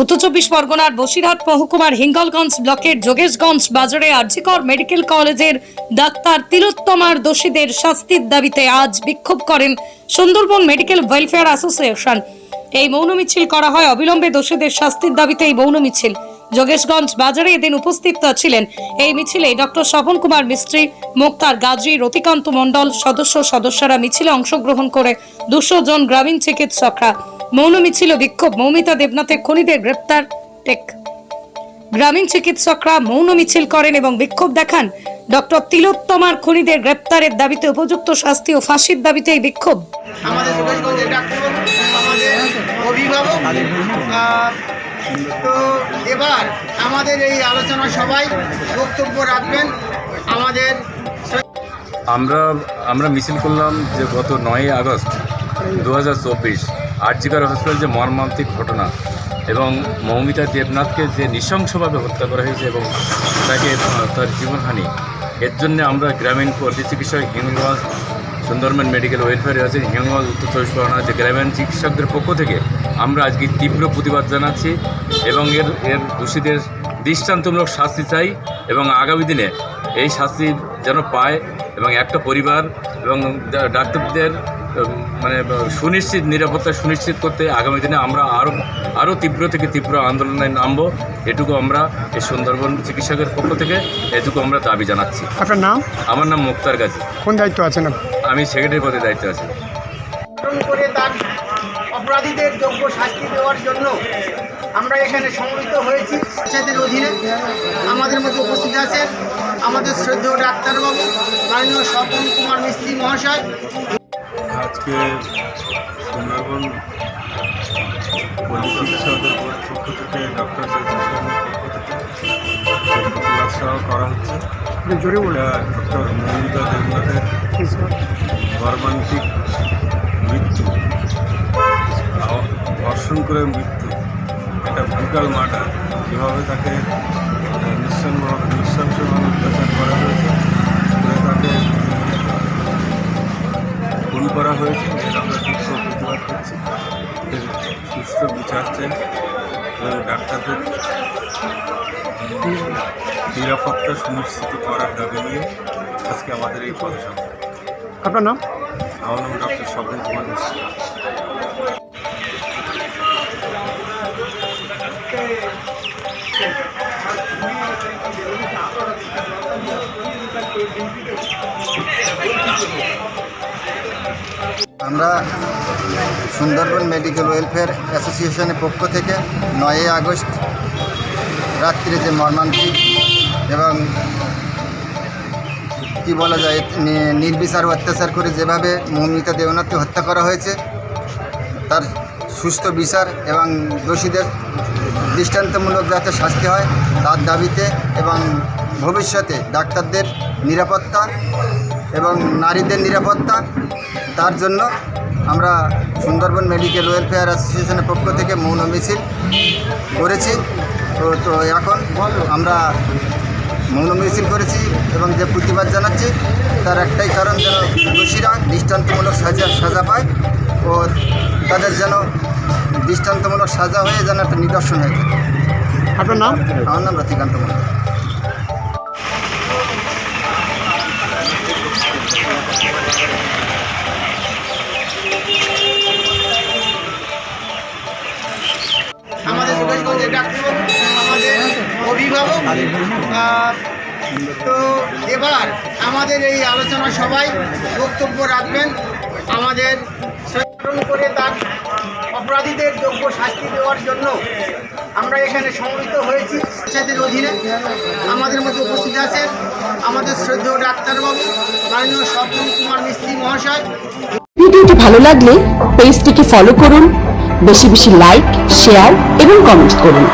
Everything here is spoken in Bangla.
উত্তর চব্বিশ পরগনার বসিরহাট মহকুমার হিঙ্গলগঞ্জ ব্লকের যোগেশগঞ্জ বাজারে আরজিকর মেডিকেল কলেজের ডাক্তার তিলোত্তমার দোষীদের শাস্তির দাবিতে আজ বিক্ষোভ করেন সুন্দরবন মেডিকেল ওয়েলফেয়ার অ্যাসোসিয়েশন। এই মৌন মিছিল করা হয় অবিলম্বে দোষীদের শাস্তির দাবিতে এই মৌন মিছিল। যোগেশগঞ্জ বাজারে এদিন উপস্থিত ছিলেন। এই মিছিলে ডক্টর স্বপন কুমার মিস্ত্রি, মুক্তার গাজী, রতিকান্ত মণ্ডল, সদস্য সদস্যরা মিছিলে অংশগ্রহণ করে দুশো জন গ্রামীণ চিকিৎসকরা। মৌন মিছিল বিক্ষোভ। মৌমিতা দেবনাথের খনিদের গ্রেপ্তার। টেক। গ্রামীণ চিকিৎসকরা মৌন মিছিল করেন এবং বিক্ষোভ দেখান। ডক্টর তিলোত্তমার খনিদের গ্রেপ্তারের দাবিতে উপযুক্ত শাস্তি ও ফাঁসির দাবিতে এই বিক্ষোভ। আমাদের অভিভাবক। তো এবার আমাদের এই আলোচনা সবাই বক্তব্য রাখবেন। আমাদের আমরা আমরা মিছিল করলাম যে গত নয় আগস্ট দু হাজার চব্বিশ আরজিকার হসপিটাল যে মর্মান্তিক ঘটনা এবং মৌমিতা দেবনাথকে যে নৃশংসভাবে হত্যা করা হয়েছে এবং তাকে তার জীবনহানি, এর জন্য আমরা গ্রামীণ পল্লী চিকিৎসক হিমগঞ্জ সুন্দরবন মেডিকেল ওয়েলফেয়ার আছে হিমগঞ্জ উত্তর চব্বিশ পরগনা যে গ্রামীণ চিকিৎসকদের পক্ষ থেকে আমরা আজকে তীব্র প্রতিবাদ জানাচ্ছি এবং এর এর দোষীদের দৃষ্টান্তমূলক শাস্তি চাই এবং আগামী দিনে এই শাস্তি যেন পায় এবং একটা পরিবার এবং ডাক্তারদের মানে সুনিশ্চিত নিরাপত্তা সুনিশ্চিত করতে আগামী দিনে আমরা আরও আরও তীব্র থেকে তীব্র আন্দোলনে নামবো। এটুকু আমরা এই সুন্দরবন চিকিৎসকের পক্ষ থেকে এটুকু আমরা দাবি জানাচ্ছি। আপনার নাম? আমার নাম মুক্তার গাজী। কোন দায়িত্ব আছেন আপনি? আমি সেক্রেটারি পদে দায়িত্ব আছি। করে তার অপরাধীদের যোগ্য শাস্তি দেওয়ার জন্য আমরা এখানে সমবেত হয়েছি পঞ্চায়েতের অধীনে। আমাদের মধ্যে উপস্থিত আছেন আমাদের শ্রদ্ধেয় ডাক্তারবাবু মাননীয় স্বপন কুমার মিস্ত্রি মহাশয়। আজকে সুন্দরবন পল্লী চিকিৎসকদের পক্ষ থেকে ডক্টর সভা করা হচ্ছে। একটু জোরে বলে ডক্টর মৌমিতা দেবনাথের মর্মান্তিক মৃত্যু ধর্ষণ করে মৃত্যু। এটা ব্রুটাল মার্ডার। যেভাবে তাকে এর বিচার চাই ডাক্তারদের নিরাপত্তা সুনিশ্চিত করার দাবি নিয়ে আজকে আমাদের এই পদসভা আপনার নাম? আমার নাম ডক্টর স্বপন কুমার মিশ্র। আমরা সুন্দরবন মেডিকেল ওয়েলফেয়ার অ্যাসোসিয়েশনের পক্ষ থেকে নয়ই আগস্ট রাত্রে যে মর্মান্তিক এবং কি বলা যায় নির্বিচার অত্যাচার করে যেভাবে মৌমিতা দেবনাথকে হত্যা করা হয়েছে, তার সুস্থ বিচার এবং দোষীদের দৃষ্টান্তমূলক যাতে শাস্তি হয়, তার দাবিতে এবং ভবিষ্যতে ডাক্তারদের নিরাপত্তা এবং নারীদের নিরাপত্তা তার জন্য আমরা সুন্দরবন মেডিকেল ওয়েলফেয়ার অ্যাসোসিয়েশনের পক্ষ থেকে মৌন মিছিল করেছি। তো তো এখন আমরা মৌন মিছিল করেছি এবং যে প্রতিবাদ জানাচ্ছি তার একটাই কারণ যেন দোষীরা দৃষ্টান্তমূলক সাজা সাজা পায় ও তাদের যেন দৃষ্টান্তমূলক সাজা হয়ে যেন একটা নিদর্শন হয়ে থাকে। আপনার নাম? আমার নাম রতিকান্ত মন্ডল তো এবার আমাদের এই আলোচনা সবাই বক্তব্য রাখবেন। আমাদের গঠন করে তার অপরাধীদের যোগ্য শাস্তি দেওয়ার জন্য আমরা এখানে সমবেত হয়েছি পঞ্চায়েতের অধীনে। আমাদের মধ্যে উপস্থিত আছেন আমাদের শ্রদ্ধেয় ডাক্তারবাবু মাননীয় স্বপন কুমার মিস্ত্রি মহাশয়। ভিডিওটি ভালো লাগলে পেজটিকে ফলো করুন বেশি বেশি লাইক শেয়ার এবং কমেন্ট করুন।